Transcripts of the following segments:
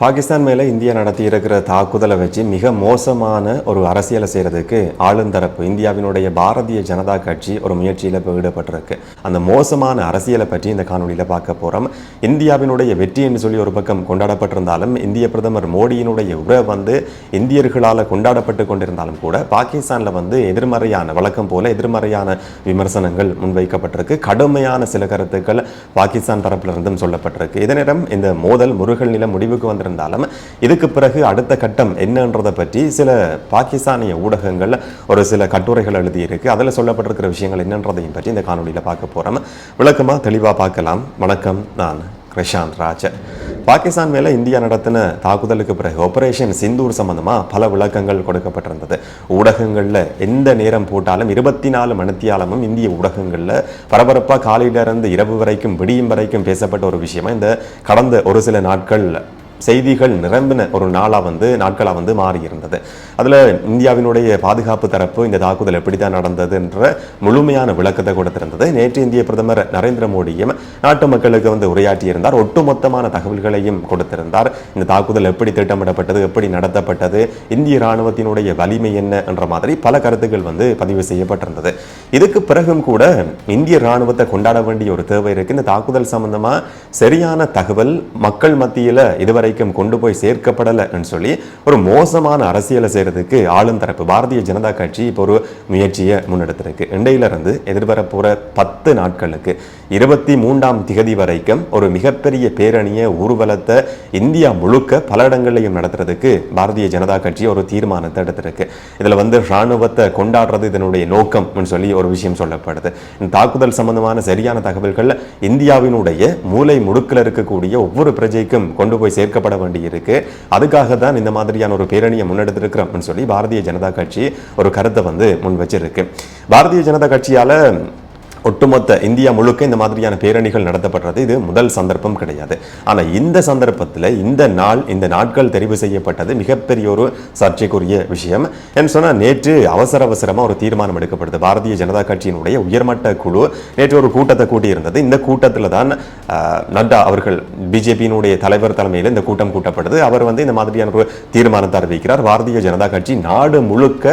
பாகிஸ்தான் மேலே இந்தியா நடத்தி இருக்கிற தாக்குதலை வச்சு மிக மோசமான ஒரு அரசியலை செய்கிறதுக்கு ஆளுந்தரப்பு இந்தியாவினுடைய பாரதிய ஜனதா கட்சி ஒரு முயற்சியில் இப்போ ஈடுபட்டிருக்கு. அந்த மோசமான அரசியலை பற்றி இந்த காணொலியில் பார்க்க போகிறோம் இந்தியாவினுடைய வெற்றி என்று சொல்லி ஒரு பக்கம் கொண்டாடப்பட்டிருந்தாலும் இந்திய பிரதமர் மோடியினுடைய உரை வந்து இந்தியர்களால் கொண்டாடப்பட்டு கொண்டிருந்தாலும் கூட பாகிஸ்தானில் வந்து எதிர்மறையான வழக்கம் போல எதிர்மறையான விமர்சனங்கள் முன்வைக்கப்பட்டிருக்கு. கடுமையான சில கருத்துக்கள் பாகிஸ்தான் தரப்பிலிருந்தும் சொல்லப்பட்டிருக்கு. இதே நேரம் இந்த மோதல் முருகல் நில முடிவுக்கு இருந்தாலும் இதுக்கு பிறகு அடுத்த கட்டம் என்னன்றதை பற்றி சில பாகிஸ்தானிய ஊடகங்கள் ஒரு சில கட்டுரைகள் எழுதியிருக்கு. அதில் சொல்லப்பட்டிருக்கிற விஷயங்கள் என்னன்றதையும் பற்றி இந்த காணொலியில் பார்க்க போகிறோம் விளக்கமாக தெளிவாக பார்க்கலாம். வணக்கம். நான் கிருஷாந்த் ராஜ பாகிஸ்தான் மேலே இந்தியா நடத்தின தாக்குதலுக்கு பிறகு ஆபரேஷன் சிந்தூர் சம்பந்தமாக பல விளக்கங்கள் கொடுக்கப்பட்டிருந்தது. ஊடகங்களில் எந்த நேரம் போட்டாலும் இருபத்தி நாலு மணித்தியாலமும் இந்திய ஊடகங்களில் பரபரப்பாக காலையிலிருந்து இரவு வரைக்கும் விடியும் வரைக்கும் பேசப்பட்ட ஒரு விஷயமா இந்த கடந்த ஒரு சில நாட்கள் செய்திகள் நிரம்பின ஒரு நாளாக வந்து நாட்களாக வந்து மாறி இருந்தது அதில் இந்தியாவினுடைய பாதுகாப்பு தரப்பு இந்த தாக்குதல் எப்படி தான் நடந்தது என்ற முழுமையான விளக்கத்தை கொடுத்திருந்தது. நேற்று இந்திய பிரதமர் நரேந்திர மோடியும் நாட்டு மக்களுக்கு வந்து உரையாற்றியிருந்தார். ஒட்டுமொத்தமான தகவல்களையும் கொடுத்திருந்தார். இந்த தாக்குதல் எப்படி திட்டமிடப்பட்டது எப்படி நடத்தப்பட்டது இந்திய ராணுவத்தினுடைய வலிமை என்ன என்ற மாதிரி பல கருத்துக்கள் வந்து பதிவு செய்யப்பட்டிருந்தது. இதுக்கு பிறகும் கூட இந்திய ராணுவத்தை கொண்டாட வேண்டிய ஒரு தேவை இருக்கு. இந்த தாக்குதல் சம்பந்தமாக சரியான தகவல் மக்கள் மத்தியில் இதுவரை வரைக்கும் கொண்டு போய் சேர்க்கப்படலைன்னு சொல்லி ஒரு மோசமான அரசியலை செய்யறதுக்கு ஆளும் தரப்பு பாரதிய ஜனதா கட்சி இப்போ ஒரு முயற்சியை முன்னெடுத்திருக்கு. இருந்து பத்து நாட்களுக்கு இருபத்தி மூன்றாம் திகதி வரைக்கும் ஒரு மிகப்பெரிய பேரணியை ஊர்வலத்தை இந்தியா முழுக்க பல இடங்களையும் நடத்துறதுக்கு பாரதிய ஜனதா கட்சி ஒரு தீர்மானத்தை எடுத்திருக்கு. இதுல வந்து ராணுவத்தை கொண்டாடுறது இதனுடைய நோக்கம் சொல்லி ஒரு விஷயம் சொல்லப்படுது. இந்த தாக்குதல் சம்பந்தமான சரியான தகவல்கள் இந்தியாவினுடைய மூளை முடுக்கில் இருக்கக்கூடிய ஒவ்வொரு பிரஜைக்கும் கொண்டு போய் சேர்க்க சேர்க்கப்பட வேண்டியிருக்கு. அதுக்காக தான் இந்த மாதிரியான ஒரு பேரணியை முன்னெடுத்திருக்கிறோம்னு சொல்லி பாரதிய ஜனதா கட்சி ஒரு கருத்தை வந்து முன் வச்சிருக்கு. பாரதிய ஜனதா கட்சியால ஒட்டுமொத்த இந்தியா முழுக்க இந்த மாதிரியான பேரணிகள் நடத்தப்படுறது. இது முதல் சந்தர்ப்பம் கிடையாது. ஆனால் இந்த சந்தர்ப்பத்தில் இந்த நாள் இந்த நாட்கள் தெரிவு செய்யப்பட்டது மிகப்பெரிய ஒரு சர்ச்சைக்குரிய விஷயம். என்று சொன்னால் நேற்று அவசர அவசரமாக ஒரு தீர்மானம் எடுக்கப்படுது. பாரதிய ஜனதா கட்சியினுடைய உயர்மட்ட குழு நேற்று ஒரு கூட்டத்தை கூட்டியிருந்தது. இந்த கூட்டத்தில் தான் நட்டா அவர்கள் பிஜேபியினுடைய தலைவர் தலைமையில் இந்த கூட்டம் கூட்டப்படுது. அவர் வந்து இந்த மாதிரியான ஒரு தீர்மானத்தை அறிவிக்கிறார். பாரதிய ஜனதா கட்சி நாடு முழுக்க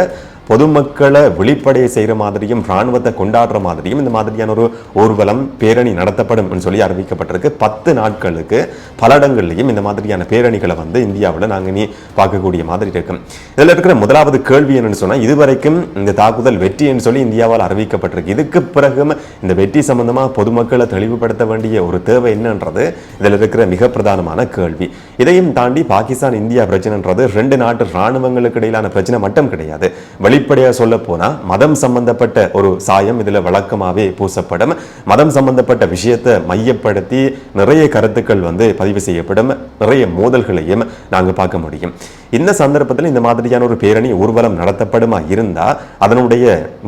பொதுமக்களை வெளிப்படைய செய்கிற மாதிரியும் இராணுவத்தை கொண்டாடுற மாதிரியும் இந்த மாதிரியான ஒரு ஊர்வலம் பேரணி நடத்தப்படும் சொல்லி அறிவிக்கப்பட்டிருக்கு. பத்து நாட்களுக்கு பல இடங்கள்லையும் இந்த மாதிரியான பேரணிகளை வந்து இந்தியாவில் நாங்கள் இனி பார்க்கக்கூடிய மாதிரி இருக்கும் இதில் இருக்கிற முதலாவது கேள்வி என்னன்னு சொன்னால் இதுவரைக்கும் இந்த தாக்குதல் வெற்றி என்று சொல்லி இந்தியாவால் அறிவிக்கப்பட்டிருக்கு. இதுக்கு பிறகும் இந்த வெற்றி சம்பந்தமாக பொதுமக்களை தெளிவுபடுத்த வேண்டிய ஒரு தேவை என்னன்றது இதில் இருக்கிற மிக பிரதானமான கேள்வி. இதையும் தாண்டி பாகிஸ்தான் இந்தியா பிரச்சனைன்றது ரெண்டு நாட்டு இராணுவங்களுக்கு இடையிலான பிரச்சனை மட்டும் கிடையாது. வெளிப்படையாக சொல்ல போனால் மதம் சம்பந்தப்பட்ட ஒரு சாயம் இதில் வழக்கமாகவே பூசப்படும். மதம் சம்பந்தப்பட்ட விஷயத்தை மையப்படுத்தி நிறைய கருத்துக்கள் வந்து பதிவு செய்யப்படும். நிறைய மோதல்களையும் நாங்கள் பார்க்க முடியும். இந்த சந்தர்ப்பத்தில் இந்த மாதிரியான ஒரு பேரணி ஊர்வலம் நடத்தப்படுமா இருந்தால் அதனுடைய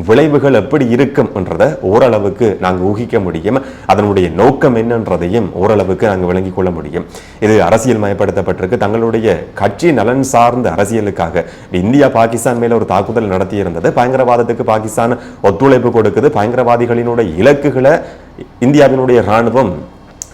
விளைவுகள் எப்படி இருக்கும்ன்றதை ஓரளவுக்கு நாங்கள் ஊகிக்க முடியும். அதனுடைய நோக்கம் என்னன்றதையும் ஓரளவுக்கு நாங்கள் விளங்கிக் கொள்ள முடியும். இது அரசியல் மயப்படுத்தப்பட்டிருக்கு. தங்களுடைய கட்சி நலன் சார்ந்த அரசியலுக்காக இந்தியா பாகிஸ்தான் மேல ஒரு தாக்குதல் நடத்தியிருந்தது. பயங்கரவாதத்துக்கு பாகிஸ்தான் ஒத்துழைப்பு கொடுக்குது. பயங்கரவாதிகளினுடைய இலக்குகளை இந்தியாவினுடைய ராணுவம்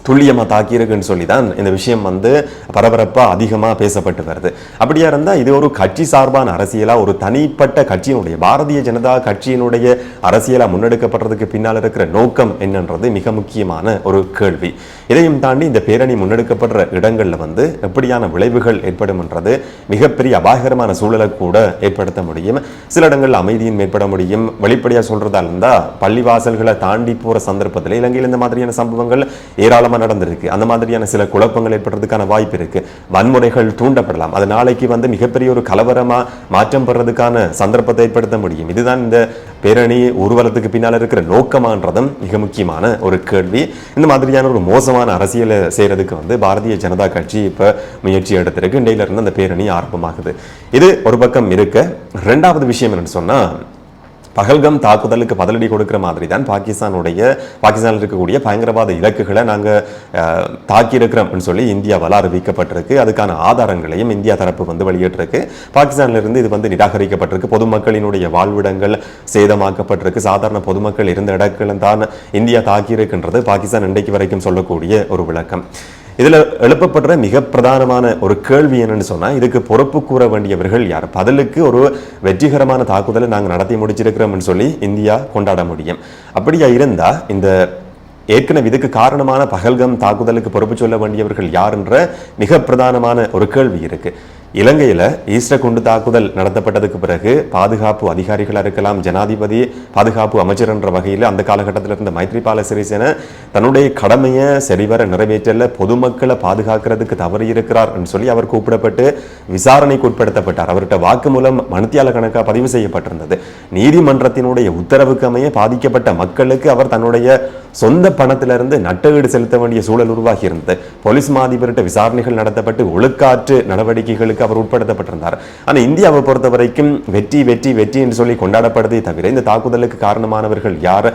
துல்லியமாக தாக்கியிருக்குன்னு சொல்லி தான் இந்த விஷயம் வந்து பரபரப்பாக அதிகமாக பேசப்பட்டு வருது. அப்படியா இருந்தால் இது ஒரு கட்சி சார்பான அரசியலாக ஒரு தனிப்பட்ட கட்சியினுடைய பாரதிய ஜனதா கட்சியினுடைய அரசியலாக முன்னெடுக்கப்படுறதுக்கு பின்னால் இருக்கிற நோக்கம் என்னன்றது மிக முக்கியமான ஒரு கேள்வி. இதையும் தாண்டி இந்த பேரணி முன்னெடுக்கப்படுற இடங்களில் வந்து எப்படியான விளைவுகள் ஏற்படும்ன்றது மிகப்பெரிய அபாயகரமான சூழலை கூட ஏற்படுத்த முடியும். சில இடங்களில் அமைதியின் ஏற்பட முடியும். வெளிப்படையாக சொல்கிறதா இருந்தால் பள்ளிவாசல்களை தாண்டி போகிற சந்தர்ப்பத்தில் இலங்கையில் இந்த மாதிரியான சம்பவங்கள் ஏராளமாக நடந்திருக்கு. அந்த மாதிரியான சில குழப்பங்கள் ஏற்படுறதுக்கான வாய்ப்பு இருக்கு. வன்முறைகள் தூண்டப்படலாம். அது நாளைக்கு வந்து மிகப்பெரிய ஒரு கலவரமா மாற்றம் பெறதுக்கான சந்தர்ப்பத்தை ஏற்படுத்த முடியும். இதுதான் இந்த பேரணி ஊர்வலத்துக்கு பின்னால் இருக்கிற நோக்கமான்றதும் மிக முக்கியமான ஒரு கேள்வி. இந்த மாதிரியான ஒரு மோசமான அரசியலை செய்யறதுக்கு வந்து பாரதிய ஜனதா கட்சி இப்ப முயற்சி எடுத்திருக்கு. இருந்து அந்த பேரணி ஆரம்பமாகுது. இது ஒரு பக்கம் இருக்க. ரெண்டாவது விஷயம் என்னன்னு சொன்னா பகல்கம் தாக்குதலுக்கு பதிலடி கொடுக்கிற மாதிரி தான் பாகிஸ்தானுடைய பாகிஸ்தானில் இருக்கக்கூடிய பயங்கரவாத இலக்குகளை நாங்கள் தாக்கியிருக்கிறோம்னு சொல்லி இந்தியாவால் அறிவிக்கப்பட்டிருக்கு அதுக்கான ஆதாரங்களையும் இந்தியா தரப்பு வந்து வெளியிட்டிருக்கு. பாகிஸ்தானிலிருந்து இது வந்து நிராகரிக்கப்பட்டிருக்கு. பொதுமக்களினுடைய வாழ்விடங்கள் சேதமாக்கப்பட்டிருக்கு. சாதாரண பொதுமக்கள் இருந்த இடங்களும் தான் இந்தியா தாக்கியிருக்கின்றது. பாகிஸ்தான் இன்றைக்கு வரைக்கும் சொல்லக்கூடிய ஒரு விளக்கம். இதில் எழுப்பப்படுற மிக பிரதானமான ஒரு கேள்வி என்னன்னு சொன்னால் இதுக்கு பொறுப்பு கூற வேண்டியவர்கள் யார்? பதிலுக்கு ஒரு வெற்றிகரமான தாக்குதலை நாங்கள் நடத்தி முடிச்சிருக்கிறோம்னு சொல்லி இந்தியா கொண்டாட முடியும். அப்படியா இருந்தால் இந்த ஏற்கனவே இதுக்கு காரணமான பகல்கம் தாக்குதலுக்கு பொறுப்பு சொல்ல வேண்டியவர்கள் யாருன்ற மிக பிரதானமான ஒரு கேள்வி இருக்கு. இலங்கையில் ஈஸ்டர் குண்டு தாக்குதல் நடத்தப்பட்டதுக்கு பிறகு பாதுகாப்பு அதிகாரிகளாக இருக்கலாம் ஜனாதிபதி பாதுகாப்பு அமைச்சர் என்ற வகையில் அந்த காலகட்டத்தில் இருந்த மைத்ரிபால சிறிசேன தன்னுடைய கடமையை சரிவர நிறைவேற்றல பொதுமக்களை பாதுகாக்கிறதுக்கு தவறி இருக்கிறார் என்று சொல்லி அவர் கூப்பிடப்பட்டு விசாரணைக்கு உட்படுத்தப்பட்டார். அவர்கிட்ட வாக்குமூலம் மனுத்தியால கணக்காக பதிவு செய்யப்பட்டிருந்தது. நீதிமன்றத்தினுடைய உத்தரவுக்கு அமைய பாதிக்கப்பட்ட மக்களுக்கு அவர் தன்னுடைய சொந்த பணத்திலிருந்து நட்டஈடு செலுத்த வேண்டிய சூழல் உருவாகி இருந்தது போலீஸ் மாதிபர்கிட்ட விசாரணைகள் நடத்தப்பட்டு ஒழுக்காற்று நடவடிக்கைகளுக்கு அவர் உட்படுத்தப்பட்டிருந்தார். ஆனால் இந்தியாவை பொறுத்த வரைக்கும் வெற்றி வெற்றி வெற்றி என்று சொல்லி கொண்டாடப்படுதே தவிர இந்த தாக்குதலுக்கு காரணமானவர்கள் யார்?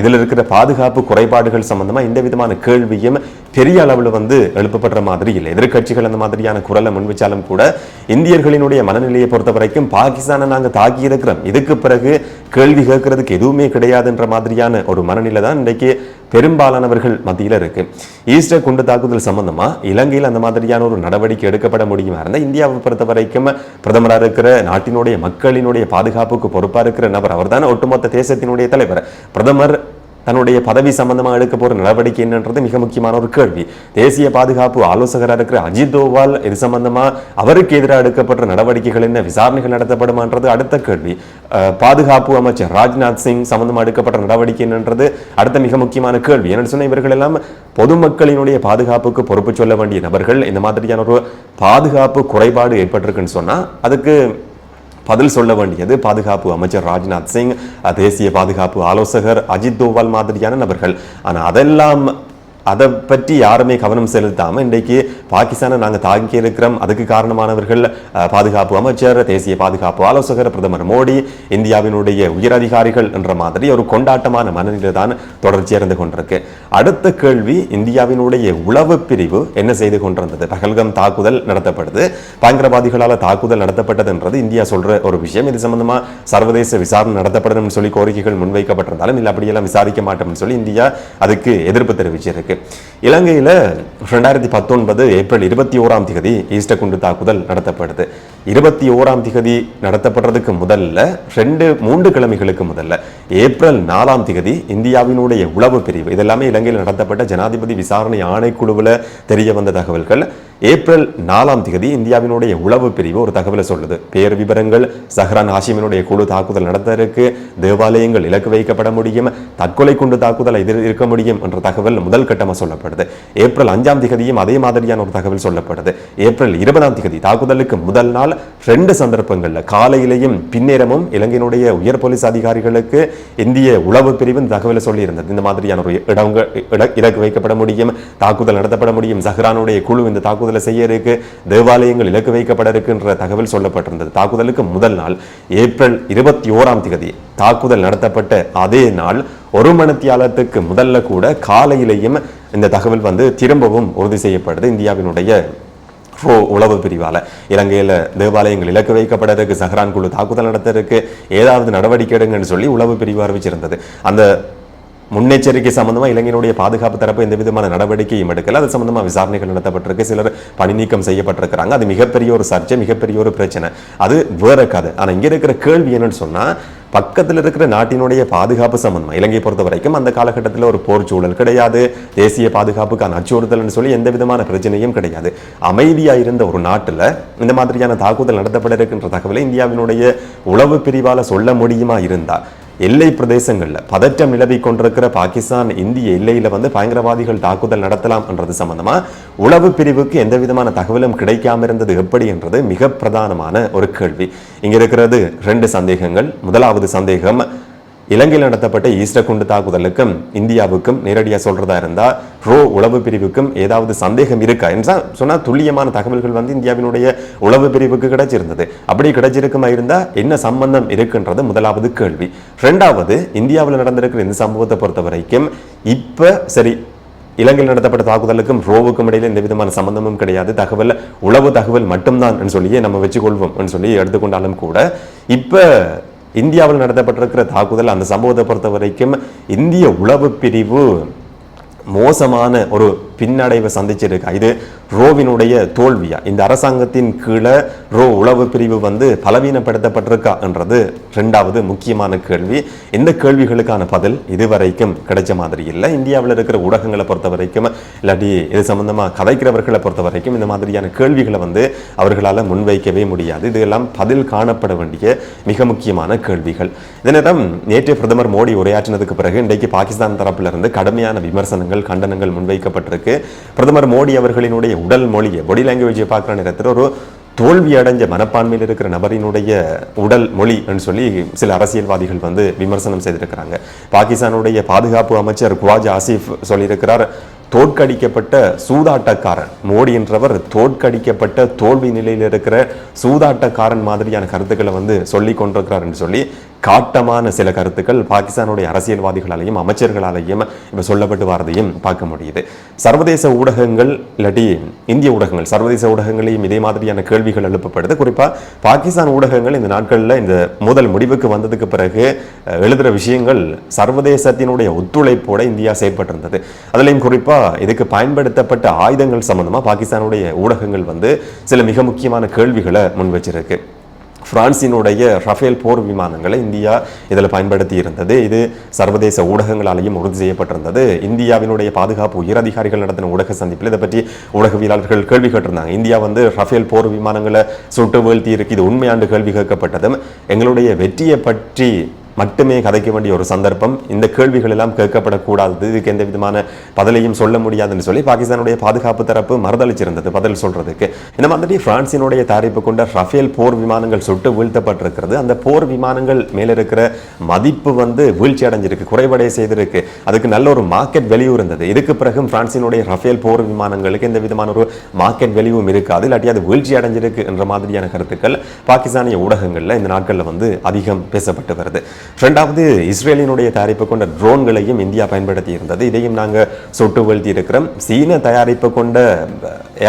இதில் இருக்கிற பாதுகாப்பு குறைபாடுகள் சம்பந்தமாக எந்த விதமான கேள்வியும் பெரிய அளவில் வந்து எழுப்பப்படுற மாதிரி இல்லை. எதிர்க்கட்சிகள் அந்த மாதிரியான குரலை முன்வச்சாலும் கூட இந்தியர்களினுடைய மனநிலையை பொறுத்த வரைக்கும் பாகிஸ்தானை நாங்கள் தாக்கி இருக்கிறோம். இதுக்கு பிறகு கேள்வி கேட்கறதுக்கு எதுவுமே கிடையாதுன்ற மாதிரியான ஒரு மனநிலை தான் இன்றைக்கு பெரும்பாலானவர்கள் மத்தியில் இருக்கு. ஈஸ்டர் குண்டு தாக்குதல் சம்பந்தமா இலங்கையில் அந்த மாதிரியான ஒரு நடவடிக்கை எடுக்கப்பட முடியுமா இருந்தால் இந்தியாவை பொறுத்த வரைக்கும் பிரதமராக இருக்கிற நாட்டினுடைய மக்களினுடைய பாதுகாப்புக்கு பொறுப்பாக இருக்கிற நபர் அவர் தான் ஒட்டுமொத்த தேசத்தினுடைய தலைவர். பிரதமர் தன்னுடைய பதவி சம்பந்தமாக எடுக்க போகிற நடவடிக்கை என்னன்றது மிக முக்கியமான ஒரு கேள்வி. தேசிய பாதுகாப்பு ஆலோசகராக இருக்கிற அஜித் தோவால் இது சம்பந்தமாக அவருக்கு எதிராக எடுக்கப்பட்ட நடவடிக்கைகள் என்ன விசாரணைகள் நடத்தப்படுமான்றது அடுத்த கேள்வி. பாதுகாப்பு அமைச்சர் ராஜ்நாத் சிங் சம்பந்தமாக எடுக்கப்பட்ட நடவடிக்கை என்னன்றது அடுத்த மிக முக்கியமான கேள்வி. என்னென்னு சொன்னால் இவர்கள் எல்லாம் பொதுமக்களினுடைய பாதுகாப்புக்கு பொறுப்பு சொல்ல வேண்டிய நபர்கள். இந்த மாதிரியான ஒரு பாதுகாப்பு குறைபாடு ஏற்பட்டிருக்குன்னு சொன்னால் அதுக்கு பதில் சொல்ல வேண்டியது பாதுகாப்பு அமைச்சர் ராஜ்நாத் சிங் தேசிய பாதுகாப்பு ஆலோசகர் அஜித் தோவால் மாதிரியான நபர்கள். ஆனால் அதெல்லாம் அதை பற்றி யாருமே கவனம் செலுத்தாமல் இன்றைக்கு பாகிஸ்தானை நாங்கள் தாக்கி இருக்கிறோம். அதுக்கு காரணமானவர்கள் பாதுகாப்பு அமைச்சர் தேசிய பாதுகாப்பு ஆலோசகர் பிரதமர் மோடி இந்தியாவினுடைய உயரதிகாரிகள் என்ற மாதிரி ஒரு கொண்டாட்டமான மனநிலை தான் தொடர்ச்சியாக இருந்து கொண்டிருக்கு. அடுத்த கேள்வி இந்தியாவினுடைய உளவு பிரிவு என்ன செய்து கொண்டிருந்தது? பகல்கம் தாக்குதல் நடத்தப்படுது. பயங்கரவாதிகளால் தாக்குதல் நடத்தப்பட்டதுன்றது இந்தியா சொல்ற ஒரு விஷயம். இது சம்பந்தமாக சர்வதேச விசாரணை நடத்தப்படணும்னு சொல்லி கோரிக்கைகள் முன்வைக்கப்பட்டிருந்தாலும் இல்லை அப்படியெல்லாம் விசாரிக்க மாட்டோம்னு சொல்லி இந்தியா அதுக்கு எதிர்ப்பு தெரிவிச்சிருக்கு. இலங்கையில் ரெண்டாயிரத்தி பத்தொன்பது ஏப்ரல் இருபத்தி ஓராம் திகதி ஈஸ்டர் குண்டு தாக்குதல் நடத்தப்படுது. இருபத்தி ஓராம் திகதி நடத்தப்படுறதுக்கு முதல்ல ரெண்டு மூன்று கிழமைகளுக்கு முதல்ல ஏப்ரல் நாலாம் திகதி இந்தியாவினுடைய உளவு பிரிவு இதெல்லாமே இலங்கையில் நடத்தப்பட்ட ஜனாதிபதி விசாரணை ஆணைக்குழுவில் தெரிய வந்த தகவல்கள் ஏப்ரல் நாலாம் திகதி இந்தியாவினுடைய உளவு பிரிவு ஒரு தகவலை சொல்லுது. பேர் விவரங்கள் சஹ்ரான் ஹாஷிமினுடைய குழு தாக்குதல் நடத்ததற்கு தேவாலயங்கள் இலக்கு வைக்கப்பட முடியும் தற்கொலை குண்டு தாக்குதல் எதிர் இருக்க முடியும் என்ற தகவல் முதல் கட்ட கட்டமா சொல்லப்படுது. ஏப்ரல் அஞ்சாம் திகதியும் அதே மாதிரியான ஒரு தகவல் சொல்லப்படுது. ஏப்ரல் இருபதாம் திகதி தாக்குதலுக்கு முதல் நாள் ரெண்டு சந்தர்ப்பங்களில் காலையிலையும் பின்னேரமும் இலங்கையினுடைய உயர் போலீஸ் அதிகாரிகளுக்கு இந்திய உளவு பிரிவு இந்த தகவலை சொல்லியிருந்தது. இந்த மாதிரியான ஒரு இடங்க இலக்கு வைக்கப்பட முடியும் தாக்குதல் நடத்தப்பட முடியும் சஹ்ரானுடைய குழு இந்த தாக்குதலை செய்ய இருக்கு தேவாலயங்கள் இலக்கு வைக்கப்பட இருக்குன்ற தகவல் சொல்லப்பட்டிருந்தது. தாக்குதலுக்கு முதல் நாள் ஏப்ரல் இருபத்தி ஓராம் திகதி தாக்குதல் நடத்தப்பட்ட அதே நாள் ஒரு மணித்தியாலத்துக்கு முதல்ல கூட காலையிலேயும் இந்த தகவல் வந்து திரும்பவும் உறுதி செய்யப்படுது. இந்தியாவினுடைய ஃபோ உளவு பிரிவால். இலங்கையில் தேவாலயங்கள் இலக்கு வைக்கப்படறதுக்கு சஹ்ரான் குழு தாக்குதல் நடத்துறதுக்கு ஏதாவது நடவடிக்கை எடுங்கன்னு சொல்லி உளவு பிரிவு அறிவிச்சிருந்தது. அந்த முன்னெச்சரிக்கை சம்பந்தமாக இளைஞருடைய பாதுகாப்பு தரப்பு எந்த விதமான நடவடிக்கையும் எடுக்கல. அது சம்பந்தமாக விசாரணைகள் நடத்தப்பட்டிருக்கு. சிலர் பணி நீக்கம் செய்யப்பட்டிருக்கிறாங்க. அது மிகப்பெரிய ஒரு சர்ச்சை மிகப்பெரிய ஒரு பிரச்சனை. அது வேற கதை. ஆனால் இங்கே இருக்கிற கேள்வி என்னன்னு சொன்னால் பக்கத்தில் இருக்கிற நாட்டினுடைய பாதுகாப்பு சம்பந்தமா? இலங்கை பொறுத்த வரைக்கும் அந்த காலகட்டத்தில் ஒரு போர் சூழல் கிடையாது. தேசிய பாதுகாப்புக்கான அச்சுறுத்தல்னு சொல்லி எந்த விதமான பிரச்சனையும் கிடையாது. அமைதியாக இருந்த ஒரு நாட்டில் இந்த மாதிரியான தாக்குதல் நடத்தப்பட இருக்கின்ற தகவலை இந்தியாவினுடைய உளவு பிரிவால் சொல்ல முடியுமா இருந்தால் எல்லை பிரதேசங்கள்ல பதற்றம் நிலவி கொண்டிருக்கிற பாகிஸ்தான் இந்திய எல்லையில வந்து பயங்கரவாதிகள் தாக்குதல் நடத்தலாம் என்றது சம்பந்தமா உளவு பிரிவுக்கு எந்த விதமான தகவலும் கிடைக்காம இருந்தது எப்படி என்றது மிக பிரதானமான ஒரு கேள்வி. இங்க இருக்கிறது ரெண்டு சந்தேகங்கள். முதலாவது சந்தேகம் இலங்கையில் நடத்தப்பட்ட ஈஸ்டர் குண்டு தாக்குதலுக்கும் இந்தியாவுக்கும் நேரடியாக சொல்றதா இருந்தா ரோ உளவு பிரிவுக்கும் ஏதாவது சந்தேகம் இருக்கா? என்று சொன்னால் துல்லியமான தகவல்கள் வந்து இந்தியாவினுடைய உளவு பிரிவுக்கு கிடைச்சிருந்தது. அப்படி கிடைச்சிருக்குமா இருந்தா என்ன சம்பந்தம் இருக்குன்றது முதலாவது கேள்வி. ரெண்டாவது இந்தியாவில் நடந்திருக்கிற இந்த சம்பவத்தை பொறுத்த வரைக்கும் இப்ப சரி இலங்கையில் நடத்தப்பட்ட தாக்குதலுக்கும் ரோவுக்கும் இடையில எந்த விதமான சம்பந்தமும் கிடையாது. தகவல் உளவு தகவல் மட்டும்தான் சொல்லியே நம்ம வச்சுக்கொள்வோம். சொல்லி எடுத்துக்கொண்டாலும் கூட இப்போ இந்தியாவில் நடத்தப்பட்டிருக்கிற தாக்குதல் அந்த சம்பவத்தை பொறுத்த வரைக்கும் இந்திய உளவு பிரிவு மோசமான ஒரு பின்னடைவை சந்திச்சிருக்கா? இது ரோவினுடைய தோல்வியா? இந்த அரசாங்கத்தின் கீழே ரோ உளவு பிரிவு வந்து பலவீனப்படுத்தப்பட்டிருக்கா என்றது ரெண்டாவது முக்கியமான கேள்வி. இந்த கேள்விகளுக்கான பதில் இதுவரைக்கும் கிடைச்ச மாதிரி இல்லை. இந்தியாவில் இருக்கிற ஊடகங்களை பொறுத்த வரைக்கும் இல்லாட்டி இது சம்பந்தமாக கதைக்கிறவர்களை பொறுத்த வரைக்கும் இந்த மாதிரியான கேள்விகளை வந்து அவர்களால் முன்வைக்கவே முடியாது. இதெல்லாம் பதில் காணப்பட வேண்டிய மிக முக்கியமான கேள்விகள். இதனிடம் நேற்று பிரதமர் மோடி உரையாற்றினதுக்கு பிறகு இன்றைக்கு பாகிஸ்தான் தரப்பிலிருந்து கடுமையான விமர்சனங்கள் கண்டனங்கள் முன்வைக்கப்பட்டிருக்கு. பிரதமர் மோடி அவர்களினுடைய உடல் மொழியை பாடி லாங்குவேஜை பார்க்குற நேரத்தில் ஒரு தோல்வி அடைஞ்ச மனப்பான்மையில் இருக்கிற நபரினுடைய உடல் மொழி சொல்லி சில அரசியல்வாதிகள் வந்து விமர்சனம் செய்திருக்கிறாங்க. பாகிஸ்தானுடைய பாதுகாப்பு அமைச்சர் குவாஜ் ஆசிஃப் சொல்லியிருக்கிறார் தோற்கடிக்கப்பட்ட சூதாட்டக்காரன் மோடி என்றவர் தோற்கடிக்கப்பட்ட தோல்வி நிலையில் இருக்கிற சூதாட்டக்காரன் மாதிரியான கருத்துக்களை வந்து சொல்லி கொண்டிருக்கிறார் என்று சொல்லி காட்டமான சில கருத்துக்கள் பாகிஸ்தானுடைய அரசியல்வாதிகளாலையும் அமைச்சர்களாலையும் இப்போ சொல்லப்பட்டு வரதையும் பார்க்க முடியுது. சர்வதேச ஊடகங்கள் இல்லாட்டி இந்திய ஊடகங்கள் சர்வதேச ஊடகங்களையும் இதே மாதிரியான கேள்விகள் எழுப்பப்படுது. குறிப்பாக பாகிஸ்தான் ஊடகங்கள் இந்த நாட்களில் இந்த முதல் முடிவுக்கு வந்ததுக்கு பிறகு எழுதுகிற விஷயங்கள் சர்வதேசத்தினுடைய ஒத்துழைப்போட இந்தியா செயற்பட்டிருந்தது. அதுலேயும் குறிப்பாக இதுக்கு பயன்படுத்தப்பட்ட ஆயுதங்கள் சம்பந்தமாக பாகிஸ்தானுடைய ஊடகங்கள் வந்து சில மிக முக்கியமான கேள்விகளை முன் வச்சிருக்கு. பிரான்சினுடைய ரஃபேல் போர் விமானங்களை இந்தியா இதில் பயன்படுத்தி இருந்தது இது சர்வதேச ஊடகங்களாலேயும் உறுதி செய்யப்பட்டிருந்தது. இந்தியாவினுடைய பாதுகாப்பு உயரதிகாரிகள் நடத்தின ஊடக சந்திப்பில் இதை பற்றி ஊடகவியலாளர்கள் கேள்வி கேட்டிருந்தாங்க. இந்தியா வந்து ரஃபேல் போர் விமானங்களை சுட்டு வீழ்த்தி இருக்கு இது உண்மையாண்டு கேள்வி கேட்கப்பட்டதும் எங்களுடைய வெற்றியை பற்றி மட்டுமே கதைக்க வேண்டிய ஒரு சந்தர்ப்பம். இந்த கேள்விகள் எல்லாம் கேட்கப்படக்கூடாது. இதுக்கு எந்த விதமான பதிலையும் சொல்ல முடியாதுன்னு சொல்லி பாகிஸ்தானுடைய பாதுகாப்பு தரப்பு மறுதளிச்சிருந்தது பதில் சொல்றதுக்கு. இந்த மாதிரி பிரான்சினுடைய தயாரிப்பு கொண்ட ரஃபேல் போர் விமானங்கள் சுட்டு வீழ்த்தப்பட்டிருக்கிறது. அந்த போர் விமானங்கள் மேல இருக்கிற மதிப்பு வந்து வீழ்ச்சி அடைஞ்சிருக்கு குறைவடைய செய்திருக்கு. அதுக்கு நல்ல ஒரு மார்க்கெட் வேல்யூ இருந்தது. இதுக்கு பிறகும் பிரான்சினுடைய ரஃபேல் போர் விமானங்களுக்கு எந்த விதமான ஒரு மார்க்கெட் வேல்யூவும் இருக்காது. இல்லாட்டி அது வீழ்ச்சி அடைஞ்சிருக்கு என்ற மாதிரியான கருத்துக்கள் பாகிஸ்தானிய ஊடகங்களில் இந்த நாட்களில் வந்து அதிகம் பேசப்பட்டு வருது. ரெண்டாவது இஸ்ரேலினுடைய தயாரிப்பு கொண்ட ட்ரோன்களையும் இந்தியா பயன்படுத்தி இருந்தது. இதையும் நாங்கள் சுட்டு வீழ்த்தி இருக்கிறோம். சீன தயாரிப்பு கொண்ட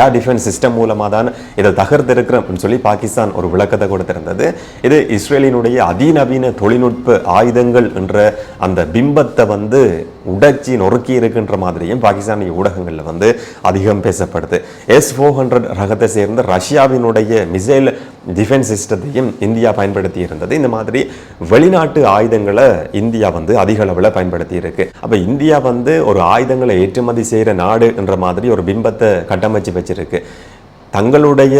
ஏர் டிஃபென்ஸ் சிஸ்டம் மூலமாக தான் இதை தகர்த்திருக்கிறோம் சொல்லி பாகிஸ்தான் ஒரு விளக்கத்தை கொடுத்திருந்தது. இது இஸ்ரேலினுடைய அதிநவீன தொழில்நுட்ப ஆயுதங்கள் என்ற அந்த பிம்பத்தை வந்து உடைச்சி நொறுக்கி இருக்கின்ற மாதிரியும் பாகிஸ்தானிய ஊடகங்களில் வந்து அதிகம் பேசப்படுது. எஸ் ஃபோர் ஹண்ட்ரட் ரகத்தை சேர்ந்த ரஷ்யாவினுடைய மிசைல் டிஃபென்ஸ் சிஸ்டத்தையும் இந்தியா பயன்படுத்தி இருந்தது. இந்த மாதிரி வெளிநாட்டு ஆயுதங்களை இந்தியா வந்து அதிக அளவில் பயன்படுத்தி இருக்கு. அப்போ இந்தியா வந்து ஒரு ஆயுதங்களை ஏற்றுமதி செய்கிற நாடு என்ற மாதிரி ஒரு பிம்பத்தை கட்டமைச்சு வச்சிருக்கு. தங்களுடைய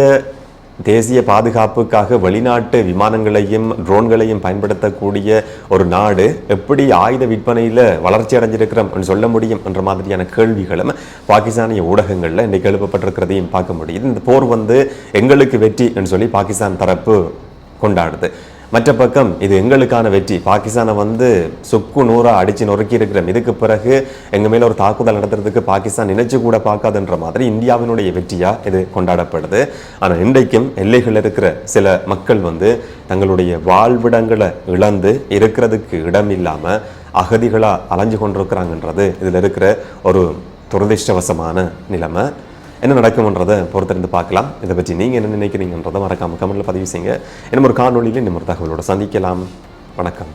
தேசிய பாதுகாப்புக்காக வெளிநாட்டு விமானங்களையும் ட்ரோன்களையும் பயன்படுத்தக்கூடிய ஒரு நாடு எப்படி ஆயுத விற்பனையில் வளர்ச்சி அடைஞ்சிருக்கிறோம் சொல்ல முடியும் என்ற மாதிரியான கேள்விகளும் பாகிஸ்தானிய ஊடகங்களில் இன்றைக்கு எழுப்பப்பட்டிருக்கிறதையும் பார்க்க முடியுது. இந்த போர் வந்து எங்களுக்கு வெற்றி என்று சொல்லி பாகிஸ்தான் தரப்பு கொண்டாடுது. மற்ற பக்கம் இது எங்களுக்கான வெற்றி. பாகிஸ்தானை வந்து சொக்கு நூறாக அடித்து நொறுக்கி இருக்கிறோம் இதுக்கு பிறகு எங்கள் மேலே ஒரு தாக்குதல் நடத்துறதுக்கு பாகிஸ்தான் நினைச்சு கூட பார்க்காதுன்ற மாதிரி இந்தியாவினுடைய வெற்றியாக இது கொண்டாடப்படுது. ஆனால் இன்றைக்கும் எல்லைகளில் இருக்கிற சில மக்கள் வந்து தங்களுடைய வாழ்விடங்களை இழந்து இருக்கிறதுக்கு இடம் இல்லாமல் அகதிகளாக அலைஞ்சு கொண்டிருக்கிறாங்கன்றது இதில் இருக்கிற ஒரு துரதிர்ஷ்டவசமான நிலைமை. என்ன நடக்கும்ன்றதை பொறுத்திருந்து பார்க்கலாம். இதை பற்றி நீங்கள் என்ன நினைக்கிறீங்கன்றதை மறக்காமல் கமெண்ட்ல பதிவு செய்யுங்க. இன்னும் ஒரு காணொலியில் இன்னும் ஒரு தகவலோட சந்திக்கலாம். வணக்கம்.